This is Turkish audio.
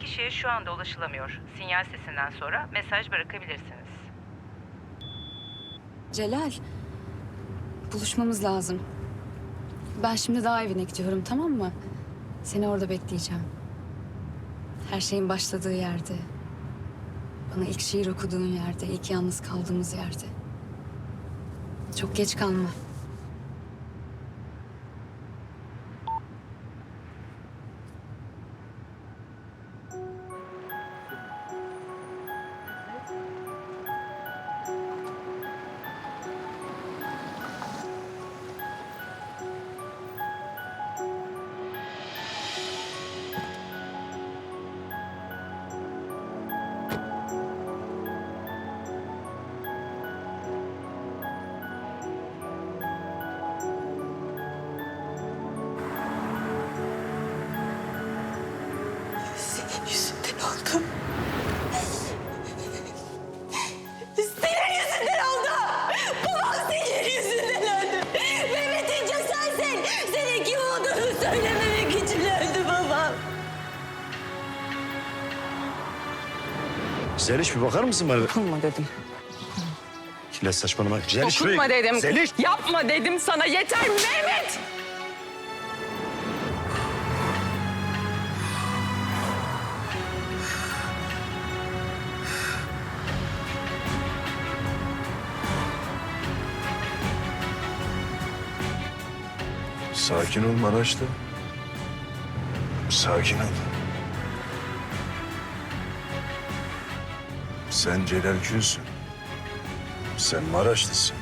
kişiye şu anda ulaşılamıyor. Sinyal sesinden sonra mesaj bırakabilirsiniz. Celal, buluşmamız lazım. Ben şimdi daha evine gidiyorum tamam mı? Seni orada bekleyeceğim. Her şeyin başladığı yerde. Bana ilk şiir okuduğun yerde, ilk yalnız kaldığımız yerde. Çok geç kalma. Yüzünden oldu. Senin yüzünden oldu. Babam senin yüzünden öldü. Mehmet'in cezan sen. Senin kim olduğunu söylememek için öldü babam. Zeliş bir bakar mısın bana? Dokunma dedim. Kile saçmalama. Zeliş Dokunma dedim. Zeliş! Yapma dedim sana. Yeter Mehmet. Sakin ol Maraşlı. Sakin ol. Sen Celal Gülsün. Sen Maraşlısın.